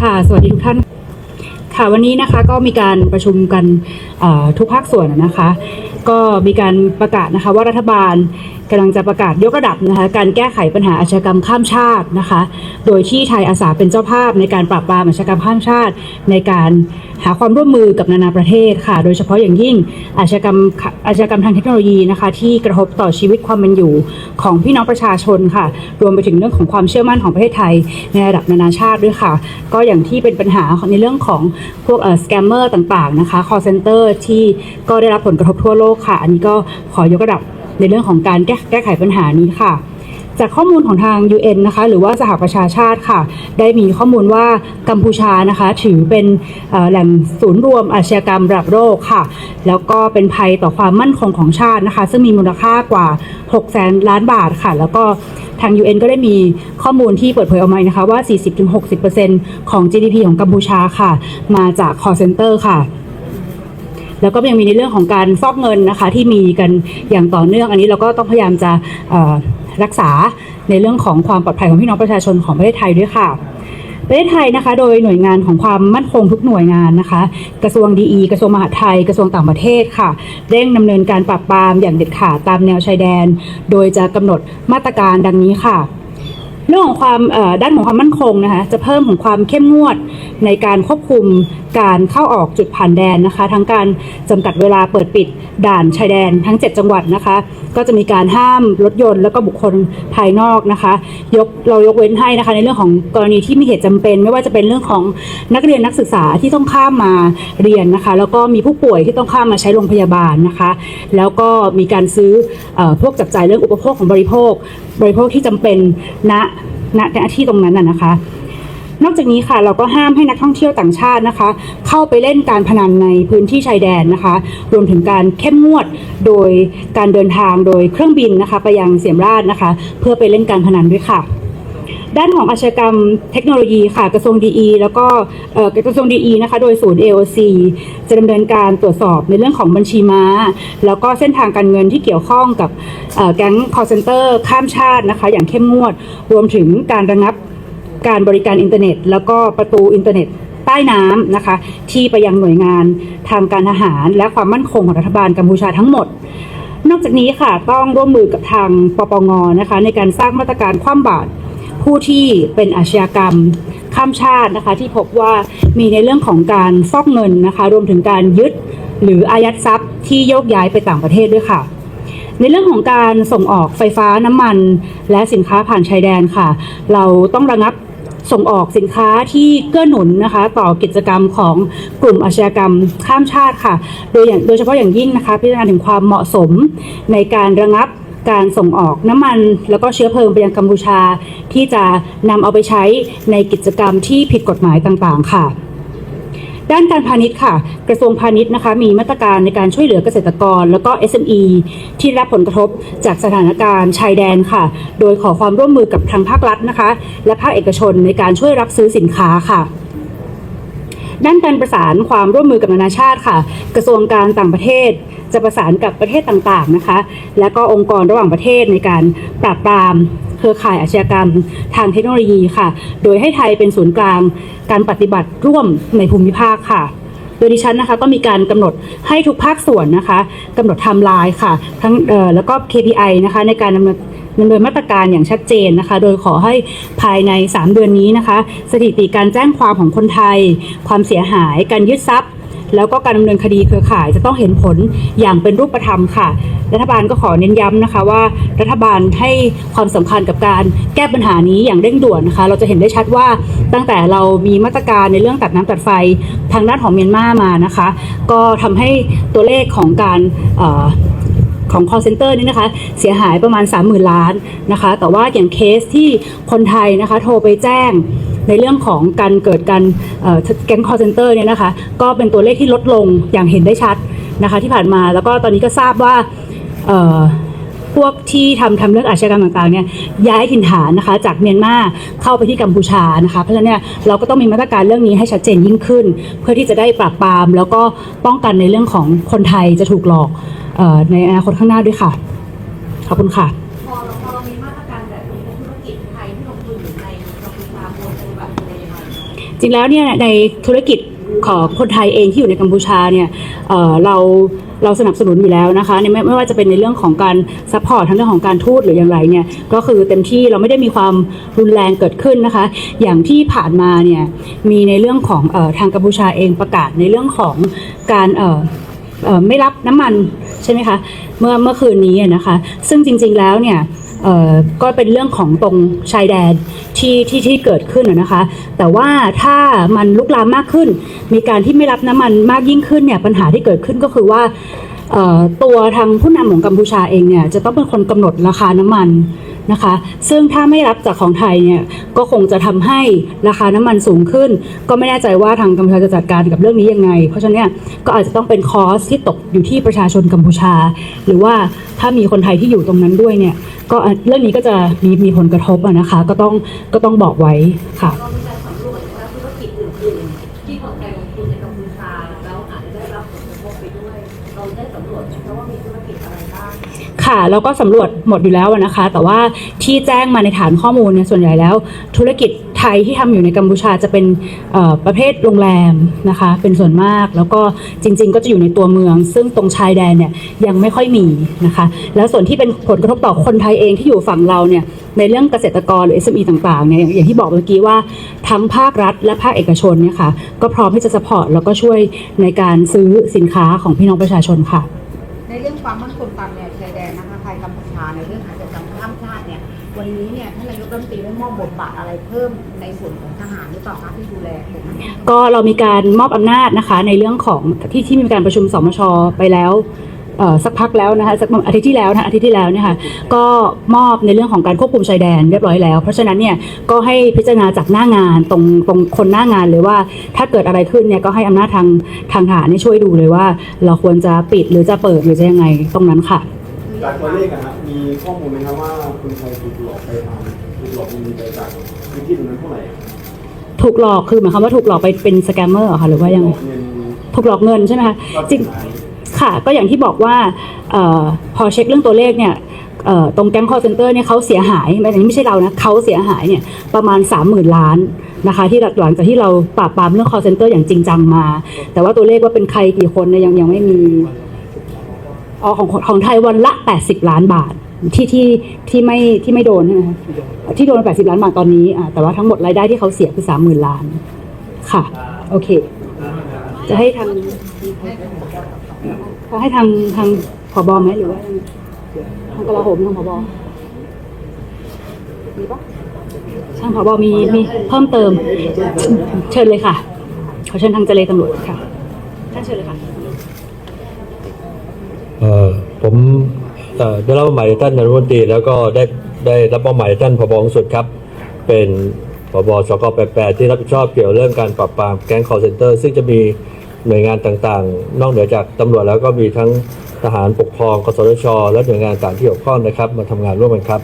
ค่ะ สวัสดีทุกท่านค่ะวันนี้นะคะก็มีการประชุมกันทุกภาคส่วนนะคะ ก็มีการประกาศนะคะว่ารัฐบาล กำลังจะประกาศยกระดับนะคะการแก้ไขปัญหาอาชญากรรมข้ามชาตินะคะ โดยที่ไทยอาสาเป็นเจ้าภาพในการปราบปรามอาชญากรรมข้ามชาติ ในการหาความร่วมมือกับนานาประเทศค่ะ โดยเฉพาะอย่างยิ่งอาชญากรรมอาชญากรรมทางเทคโนโลยีนะคะ ที่กระทบต่อชีวิตความเป็นอยู่ของพี่น้องประชาชนค่ะ รวมไปถึงเรื่องของความเชื่อมั่นของประเทศไทย ในระดับนานาชาติด้วยค่ะ ก็อย่างที่เป็นปัญหาในเรื่องของพวกเอ่อสแกมเมอร์ต่างๆนะคะ call center ที่ก็ได้รับผลกระทบทั่วโลกค่ะ อันนี้ก็ขอยกระดับ ในเรื่องของการแก้แก้ไขปัญหานี้ค่ะจากข้อมูลของทาง UN นะคะหรือว่าสหประชาชาติค่ะ ได้มีข้อมูลว่ากัมพูชานะคะถือเป็นแหล่งศูนย์รวมอาชญากรรมระดับโลกค่ะ แล้วก็เป็นภัยต่อความมั่นคงของชาตินะคะ ซึ่งมีมูลค่ากว่า 6 แสนล้านบาทค่ะ แล้วก็ทาง UN ก็ได้มีข้อมูลที่เปิดเผยออกมานะคะว่า 40-60%ของ GDP ของกัมพูชาค่ะ มาจาก call center ค่ะ แล้วก็ยังมีในเรื่องของการฟอกเงินนะคะที่มีกันอย่างต่อเนื่อง อันนี้เราก็ต้องพยายามจะรักษาในเรื่องของความปลอดภัยของพี่น้องประชาชนของประเทศไทยด้วยค่ะประเทศไทยนะคะ โดยหน่วยงานของความมั่นคงทุกหน่วยงานนะคะ กระทรวงดีกระทรวงมหาดไทย กระทรวงต่างประเทศค่ะเร่งดำเนินการปราบปรามอย่างเด็ดขาดตามแนวชายแดน โดยจะกำหนดมาตรการดังนี้ค่ะ เรื่องของความด้านของความมั่นคงนะคะจะเพิ่มของความเข้มงวดในการควบคุมการเข้าออกจุดผ่านแดนนะคะ ทั้งการจำกัดเวลาเปิดปิดด่านชายแดนทั้ง 7 จังหวัดนะคะ ก็จะมีการห้ามรถยนต์แล้วก็บุคคลภายนอกนะคะยกเรายกเว้นให้นะคะในเรื่องของกรณีที่มีเหตุจำเป็น ไม่ว่าจะเป็นเรื่องของนักเรียนนักศึกษาที่ต้องข้ามมาเรียนนะคะ แล้วก็มีผู้ป่วยที่ต้องข้ามมาใช้โรงพยาบาลนะคะ แล้วก็มีการซื้ออพวกจับจ่ายเรื่องอุปโภคของบริโภค บริโภคที่จำเป็นณ ณณที่ตรงนั้นน่ะนะคะ นอกจากนี้ค่ะเราก็ห้ามให้นักท่องเที่ยวต่างชาตินะคะ เข้าไปเล่นการพนันในพื้นที่ชายแดนนะคะ รวมถึงการเข้มงวดโดยการเดินทางโดยเครื่องบินนะคะ ไปยังเสียมราชนะคะ เพื่อไปเล่นการพนันด้วยค่ะ ด้านของอาชญากรรมเทคโนโลยีค่ะกระทรวงดีแล้วก็กระทรวงดีนะคะโดยศูนย์ AOC จะดำเนินการตรวจสอบในเรื่องของบัญชีม้า แล้วก็เส้นทางการเงินที่เกี่ยวข้องกับแก๊ง call center ข้ามชาตินะคะอย่างเข้มงวด รวมถึงการระงับการบริการอินเทอร์เน็ต แล้วก็ประตูอินเทอร์เน็ตใต้น้ำนะคะ ที่ไปยังหน่วยงานทางการทหาร และความมั่นคงของรัฐบาลกัมพูชาทั้งหมด นอกจากนี้ค่ะต้องร่วมมือกับทางปปงนะคะในการสร้างมาตรการคว่ำบาตร ผู้ที่เป็นอาชญากรรมข้ามชาตินะคะ ที่พบว่ามีในเรื่องของการฟอกเงินนะคะ รวมถึงการยึดหรืออายัดทรัพย์ที่โยกย้ายไปต่างประเทศด้วยค่ะ ในเรื่องของการส่งออกไฟฟ้าน้ำมัน และสินค้าผ่านชายแดนค่ะ เราต้องระงับส่งออกสินค้าที่เกื้อหนุนนะคะ ต่อกิจกรรมของกลุ่มอาชญากรรมข้ามชาติค่ะ โดยอย่างโดยเฉพาะอย่างยิ่งนะคะ พิจารณาถึงความเหมาะสมในการระงับ การส่งออกน้ำมัน แล้วก็เชื้อเพลิงไปยังกัมพูชา ที่จะนำเอาไปใช้ในกิจกรรมที่ผิดกฎหมายต่างๆ ค่ะด้านการพาณิชย์ค่ะ กระทรวงพาณิชย์นะคะ มีมาตรการในการช่วยเหลือเกษตรกร แล้วก็ SME ที่รับผลกระทบจากสถานการณ์ชายแดนค่ะ โดยขอความร่วมมือกับทางภาครัฐนะคะ และภาคเอกชนในการช่วยรับซื้อสินค้าค่ะ ด้านการประสานความร่วมมือกับนานาชาติค่ะ กระทรวงการต่างประเทศ จะประสานกับประเทศต่างๆนะคะ และก็องค์กรระหว่างประเทศในการปราบปรามเครือข่ายอาชญากรรมทางเทคโนโลยีค่ะ โดยให้ไทยเป็นศูนย์กลางการปฏิบัติร่วมในภูมิภาคค่ะโดยดิฉันนะคะก็มีการกำหนดให้ทุกภาคส่วนนะคะกำหนดไทม์ไลน์ค่ะทั้งเอ่อแล้วก็ KPI นะคะในการดำเนิน ดำเนินมาตรการอย่างชัดเจนนะคะ โดยขอให้ภายใน 3 เดือนนี้นะคะ สถิติการแจ้งความของคนไทย ความเสียหาย การยึดทรัพย์ แล้วก็การดำเนินคดีเครือข่ายจะต้องเห็นผลอย่างเป็นรูปธรรมค่ะ รัฐบาลก็ขอเน้นย้ำนะคะว่ารัฐบาลให้ความสำคัญกับการแก้ปัญหานี้อย่างเร่งด่วนนะคะ เราจะเห็นได้ชัดว่าตั้งแต่เรามีมาตรการในเรื่องตัดน้ำตัดไฟทางด้านของเมียนมามานะคะ ก็ทำให้ตัวเลขของการ ของ call center นี่นะคะ เสียหายประมาณ 30,000 ล้านนะคะ แต่ว่าอย่างเคสที่คนไทยนะคะโทรไปแจ้งในเรื่องของการเกิดการแก๊ง call center เนี่ยนะคะ ก็เป็นตัวเลขที่ลดลงอย่างเห็นได้ชัดนะคะที่ผ่านมาแล้วก็ตอนนี้ก็ทราบว่า พวกที่ทำทำเรื่องอาชญากรรมต่างๆเนี่ยย้ายถิ่นฐานนะคะ จากเมียนมาเข้าไปที่กัมพูชานะคะ เพราะฉะนั้นเนี่ยเราก็ต้องมีมาตรการเรื่องนี้ให้ชัดเจนยิ่งขึ้น เพื่อที่จะได้ปราบปราม แล้วก็ป้องกันในเรื่องของคนไทยจะถูกหลอกในอนาคตข้างหน้าด้วยค่ะขอบคุณค่ะพอเราพอเรามีมาตรการแบบนี้ธุรกิจไทยที่ลงทุนอยู่ในกัมพูชาควรปฏิบัติตัวยังไงจริงแล้วเนี่ยในธุรกิจของคนไทยเองที่อยู่ในกัมพูชาเนี่ยเเรา เราสนับสนุนอยู่แล้วนะคะในไม่ไม่ว่าจะเป็นในเรื่องของการซัพพอร์ตทั้งเรื่องของการทูตหรืออย่างไรเนี่ยก็คือเต็มที่เราไม่ได้มีความรุนแรงเกิดขึ้นนะคะ อย่างที่ผ่านมาเนี่ยมีในเรื่องของออทางกัมพูชาเองประกาศในเรื่องของการเไม่รับน้ำมันใช่ไหมคะเมื่อเมื่อคืนนี้นะคะ ซึ่งจริงๆแล้วเนี่ยก็เป็นเรื่องของตรงชายแดน ที่ที่ที่เกิดขึ้นนะคะ แต่ว่าถ้ามันลุกลามมากขึ้น มีการที่ไม่รับน้ำมันมากยิ่งขึ้นเนี่ยปัญหาที่เกิดขึ้นก็คือว่าตัวทางผู้นำของกัมพูชาเองเนี่ยจะต้องเป็นคนกำหนดราคาน้ำมัน นะคะ ซึ่งถ้าไม่รับจากของไทยเนี่ยก็คงจะทำให้ราคาน้ำมันสูงขึ้น ก็ไม่แน่ใจว่าทางกัมพูชาจะจัดการกับเรื่องนี้ยังไง เพราะฉะนั้นเนี่ยก็อาจจะต้องเป็นคอสที่ตกอยู่ที่ประชาชนกัมพูชา หรือว่าถ้ามีคนไทยที่อยู่ตรงนั้นด้วยเนี่ยก็เรื่องนี้ก็จะมีมีผลกระทบนะคะ ก็ต้องก็ต้องบอกไว้ค่ะ ค่ะเราก็สำรวจหมดอยู่แล้วนะคะ แต่ว่าที่แจ้งมาในฐานข้อมูลเนี่ยส่วนใหญ่แล้ว ธุรกิจไทยที่ทำอยู่ในกัมพูชาจะเป็นประเภทโรงแรมนะคะ เป็นส่วนมากแล้วก็จริง ๆ ก็จะอยู่ในตัวเมือง ซึ่งตรงชายแดนเนี่ยยังไม่ค่อยมีนะคะ แล้วส่วนที่เป็นผลกระทบต่อคนไทยเองที่อยู่ฝั่งเราเนี่ยในเรื่องเกษตรกรหรือ SME ต่างๆเนี่ยอย่างที่บอกเมื่อกี้ว่าทั้งภาครัฐและภาคเอกชนเนี่ยค่ะก็พร้อมที่จะสปอร์ตแล้วก็ช่วยในการซื้อสินค้าของพี่น้องประชาชนค่ะ ความมั่นคงตามแนวชายแดนนะคะไทยกัมพูชาในเรื่องอาชญากรรมข้ามชาติเนี่ยวันนี้เนี่ยท่านนายกรัฐมนตรีได้มอบบทบาทอะไรเพิ่มในส่วนของทหารหรือเปล่าคะที่ดูแลก็เรามีการมอบอำนาจนะคะ ในเรื่องของที่ที่มีการประชุมสมชไปแล้ว สักพักแล้วนะคะสักอาทิตย์ที่แล้วนะอาทิตย์ที่แล้วเนี่ยค่ะก็มอบในเรื่องของการควบคุมชายแดนเรียบร้อยแล้ว เพราะฉะนั้นเนี่ยก็ให้พิจารณาจากหน้างานตรงตรงคนหน้างานเลยว่า ถ้าเกิดอะไรขึ้นเนี่ยก็ให้อำนาจทางทางทหารเนี่ยช่วยดูเลยว่า เราควรจะปิดหรือจะเปิดหรือจะยังไงตรงนั้นค่ะจากตัวเลขอะฮะมีข้อมูลไหมครับว่าคนไทยถูกหลอกไปทำถูกหลอกเงินไปจากพื้นที่ตรงนั้นเท่าไหร่อะถูกหลอกคือหมายความว่าถูกหลอกไปเป็นสแกมเมอร์เหรอคะหรือว่ายังไงหลอกเงินถูกหลอกเงินใช่ไหมคะก็จริงหาย ค่ะ ก็อย่างที่บอกว่าออพอเช็คเรื่องตัวเลขเนี่ยตรงแก๊งคอร์เซนเตอร์เนี่ยเขาเสียหายไม่นนี้ไม่ใช่เรานะเขาเสียหายเนี่ยประมาณ 30,000 ล้านนะคะ ที่หลังจากที่เราปราบปรามเรื่องคอร์เซนเตอร์อย่างจริงจังมา แต่ว่าตัวเลขว่าเป็นใครกี่คนเนี่ยยังยังไม่มีอ๋อของของไทยวันละ 80 ล้านบาทที่ที่ที่ไม่ที่ไม่โดนใช่ไหมคะที่โดน 80 ล้านบาทตอนนี้อ่าแต่ว่าทั้งหมดรายได้ที่เขาเสียคือ 30,000 ล้าน ค่ะ โอเค จะให้ทาง เขาให้ทางทางผบไหมหรือว่าทางกลาโหมทางผบมีปะทางผบมีมีเพิ่มเติม เชิญเลยค่ะ ขอเชิญทางเจเลตำรวจค่ะท่านเชิญเลยค่ะเอ่อผมได้รับมอบหมายท่านนายรัฐมนตรีแล้วก็ได้ได้รับมอบหมายท่านผบสุดครับ เป็นผบสกปแปดที่รับผิดชอบเกี่ยวเรื่องการปราบปรามแก๊งคอร์เซนเตอร์ ซึ่งจะมี หน่วยงานต่างๆ นอกเหนือจากตำรวจแล้วก็มีทั้งทหารปกครองกสทช และหน่วยงานต่างที่เกี่ยวข้องนะครับ มาทำงานร่วมกันครับ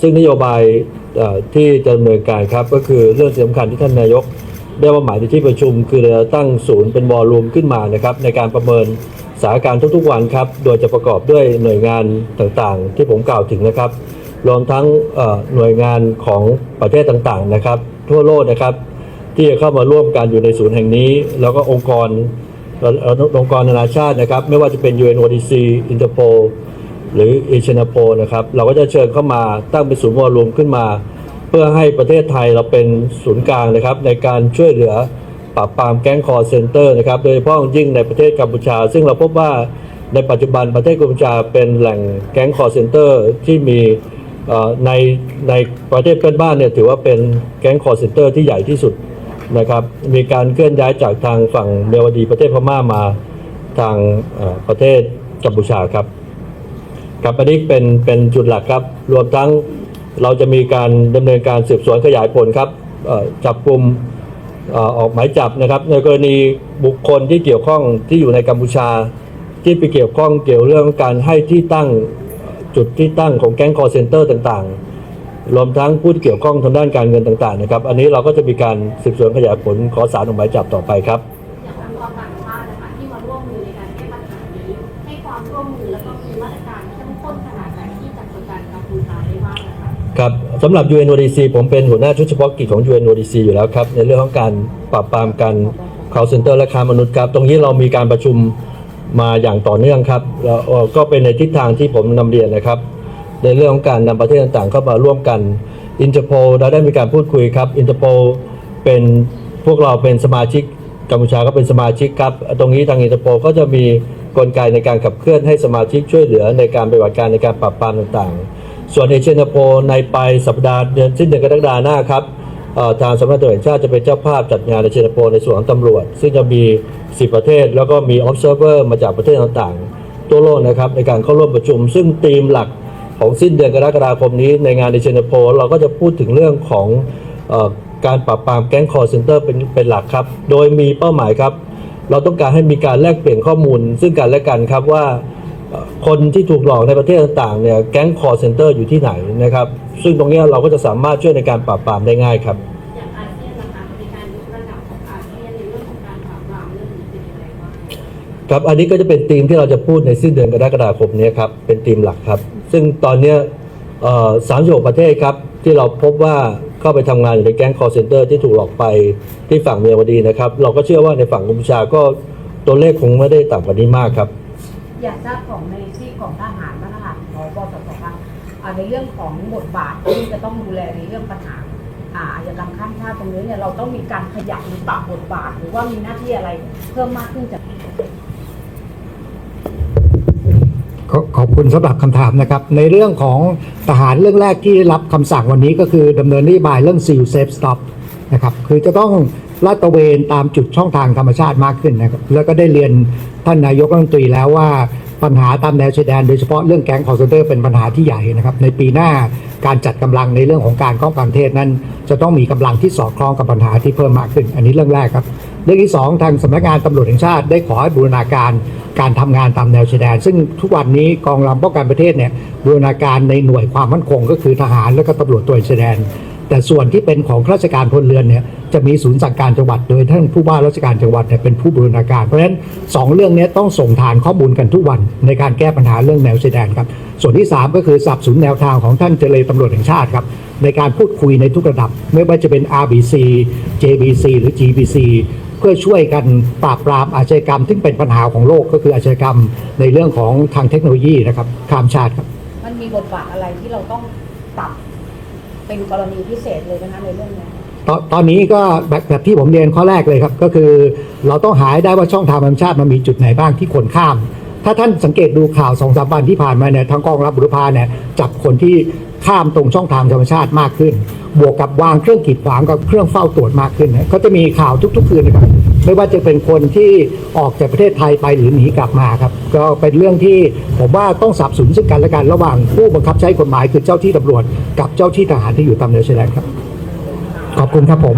ซึ่งนโยบายที่จะดำเนินการครับ ก็คือเรื่องสำคัญที่ท่านนายก ได้มอบหมายในที่ประชุม คือเราจะตั้งศูนย์เป็นวอลลุ่มขึ้นมานะครับในการประเมินสถานการณ์ทุกๆวันครับ โดยจะประกอบด้วยหน่วยงานต่างๆ ที่ผมกล่าวถึงนะครับ รวมทั้งหน่วยงานของประเทศต่างๆนะครับ ทั่วโลกนะครับ ที่จะเข้ามาร่วมกันอยู่ในศูนย์แห่งนี้ แล้วก็องค์กรออองค์กรนานาชาตินะครับ ไม่ว่าจะเป็น UNODC Interpol หรือเอเชนาโปนะครับ เราก็จะเชิญเข้ามาตั้งเป็นศูนย์วอลุ่มขึ้นมา เพื่อให้ประเทศไทยเราเป็นศูนย์กลางนะครับ ในการช่วยเหลือปราบปรามแก๊งคอร์เซนเตอร์นะครับ โดยเฉพาะยิ่งในประเทศกัมพูชา ซึ่งเราพบว่าในปัจจุบันประเทศกัมพูชาเป็นแหล่งแก๊งคอร์เซนเตอร์ที่มีในในประเทศเพื่อนบ้านเนี่ยถือว่าเป็นแก๊งคอร์เซนเตอร์ที่ใหญ่ที่สุด นะครับ มีการเคลื่อนย้ายจากทางฝั่งเมียวดีประเทศพม่ามาทางประเทศกัมพูชาครับครับอันนี้เป็นเป็นจุดหลักครับ รวมทั้งเราจะมีการดำเนินการสืบสวนขยายผลครับจับกลุ่มออออกหมายจับนะครับ ในกรณีบุคคลที่เกี่ยวข้องที่อยู่ในกัมพูชา ที่ไปเกี่ยวข้องเกี่ยวเรื่องการให้ที่ตั้งจุดที่ตั้งของแก๊งคอร์เซนเตอร์ต่างๆ รวมทั้งผู้ที่เกี่ยวข้องทางด้านการเงินต่างๆนะครับ อันนี้เราก็จะมีการสืบสวนขยายผลขอสารออกหมายจับต่อไปครับ อย่างองค์กรต่างชาตินะคะที่มาร่วมมือในการแก้ปัญหานี้ให้ความร่วมมือแล้วก็มีมาตรการเข้มข้นขนาดไหนที่จะกดดันกัมพูชาได้บ้างนะคะ ครับสำหรับ UNODC ผมเป็นหัวหน้าชุดเฉพาะกิจของ UNODC อยู่แล้วครับ ในเรื่องของการปราบปรามการ call center และค้ามนุษย์ครับ ตรงนี้เรามีการประชุมมาอย่างต่อเนื่องครับแล้วเอ่อก็เป็นในทิศทางที่ผมนำเรียนนะครับ ในเรื่องของการนำประเทศต่างๆ เข้ามาร่วมกันอินเตอร์โพเราได้มีการพูดคุยครับอินเตอร์โพเป็นพวกเราเป็นสมาชิกกัมพูชาก็เป็นสมาชิกครับ ตรงนี้ทางอินเตอร์โพก็จะมีกลไกในการขับเคลื่อนให้สมาชิกช่วยเหลือในการปฏิบัติการในการปราบปรามต่างๆ ส่วนเอเชียนโพในปลายสัปดาห์เดือนสิ้นเดือนกรกฎาหน้าครับทางสำนักตำรวจแห่งชาติจะเป็นเจ้าภาพจัดงานเอเชียนโพในส่วนของตำรวจ ซึ่งจะมี 10 ประเทศ แล้วก็มี observer มาจากประเทศต่างๆทั่วโลกนะครับในการเข้าร่วมประชุม ซึ่งธีมหลัก ของสิ้นเดือนกรกฎาคมนี้ในงานในเชนโพเราก็จะพูดถึงเรื่องของเออการปราบปรามแก๊งคอร์เซนเตอร์เป็นเป็นหลักครับ โดยมีเป้าหมายครับ เราต้องการให้มีการแลกเปลี่ยนข้อมูล ซึ่งกันและกันครับว่าเอ่อคนที่ถูกหลอกในประเทศต่างๆเนี่ยแก๊งคอร์เซนเตอร์อยู่ที่ไหนนะครับ ซึ่งตรงเนี้ยเราก็จะสามารถช่วยในการปราบปรามได้ง่ายครับอย่างอาเซียนนะคะมีการยกระดับของอาเซียนในเรื่องของการปราบปรามเรื่องนี้เป็นยังไงบ้างครับ อันนี้ก็จะเป็นธีมที่เราจะพูดในสิ้นเดือนกรกฎาคมนี้ครับ เป็นธีมหลักครับ ซึ่งตอนนี้สามสิบหกประเทศครับที่เราพบว่าเข้าไปทำงานอยู่ในแก๊งคอร์เซนเตอร์ที่ถูกหลอกไปที่ฝั่งเมียวดีนะครับ เราก็เชื่อว่าในฝั่งกัมพูชาก็ตัวเลขคงไม่ได้ต่ำกว่านี้มากครับ อยากทราบของในที่ของทหารบ้างนะคะขอบสสครับอ่าในเรื่องของบทบาทที่จะต้องดูแลในเรื่องปัญหาอาอาชญากรรมข้ามชาติตรงนี้เนี่ยเราต้องมีการขยับหรือปรับบทบาท หรือว่ามีหน้าที่อะไรเพิ่มมากขึ้นจาก ขอบคุณสำหรับคำถามนะครับ ในเรื่องของทหารเรื่องแรกที่รับคำสั่งวันนี้ก็คือดำเนินนโยบายเรื่อง Seal Safe Stop นะครับคือจะต้องลาดตระเวนตามจุดช่องทางธรรมชาติมากขึ้นนะครับแล้วก็ได้เรียนท่านนายกรัฐมนตรีแล้วว่าปัญหาตามแนวชายแดนโดยเฉพาะเรื่องแก๊งคอร์เซนเตอร์เป็นปัญหาที่ใหญ่นะครับในปีหน้าการจัดกำลังในเรื่องของการป้องกันประเทศนั้น จะต้องมีกำลังที่สอดคล้องกับปัญหาที่เพิ่มมากขึ้น อันนี้เรื่องแรกครับ เรื่องที่สองทางสำนักงานตำรวจแห่งชาติได้ขอให้บูรณาการการทำงานตามแนวชายแดน ซึ่งทุกวันนี้กองรำป้องกันประเทศเนี่ยบูรณาการในหน่วยความมั่นคง ก็คือทหารและก็ตำรวจตระเวนชายแดน แต่ส่วนที่เป็นของข้าราชการพลเรือนเนี่ยจะมีศูนย์สั่งการจังหวัดโดยท่านผู้ว่าราชการจังหวัดเนี่ยเป็นผู้บูรณาการ เพราะฉะนั้นสองเรื่องนี้ต้องส่งฐานข้อมูลกันทุกวันในการแก้ปัญหาเรื่องแนวชายแดนครับส่วนที่สามก็คือสับสนแนวทางของท่านเจรตำรวจแห่งชาติครับในการพูดคุยในทุกระดับ ไม่ว่าจะเป็น RBC JBC หรือ GBC พื่อช่วยกันปราบปรามอาชญากรรมซึ่งเป็นปัญหาของโลกก็คืออาชญากรรมในเรื่องของทางเทคโนโลยีนะครับข้ามชาติครับ มันมีบทบาทอะไรที่เราต้องปรับเป็นกรณีพิเศษเลยนะคะในเรื่องเนี้ยตอนตอนนี้ก็แบบแบบที่ผมเรียนข้อแรกเลยครับ ก็คือเราต้องหาให้ได้ว่าช่องทางธรรมชาติมันมีจุดไหนบ้างที่คนข้าม ถ้าท่านสังเกตดูข่าวสองสามวันที่ผ่านมาเนี่ยทางกองรับบุรพาเนี่ยจับคนที่ข้ามตรงช่องทางธรรมชาติมากขึ้น บวกกับวางเครื่องกีดขวางกับเครื่องเฝ้าตรวจมากขึ้นนะก็จะมีข่าวทุก ๆ คืนนะครับไม่ว่าจะเป็นคนที่ออกจากประเทศไทยไปหรือหนีกลับมาครับ ก็เป็นเรื่องที่ผมว่าต้องสับสนซึ่งกันและกันระหว่างผู้บังคับใช้กฎหมายคือเจ้าที่ตำรวจ กับเจ้าที่ทหารที่อยู่ตามแนวชายแดนครับ ขอบคุณครับผม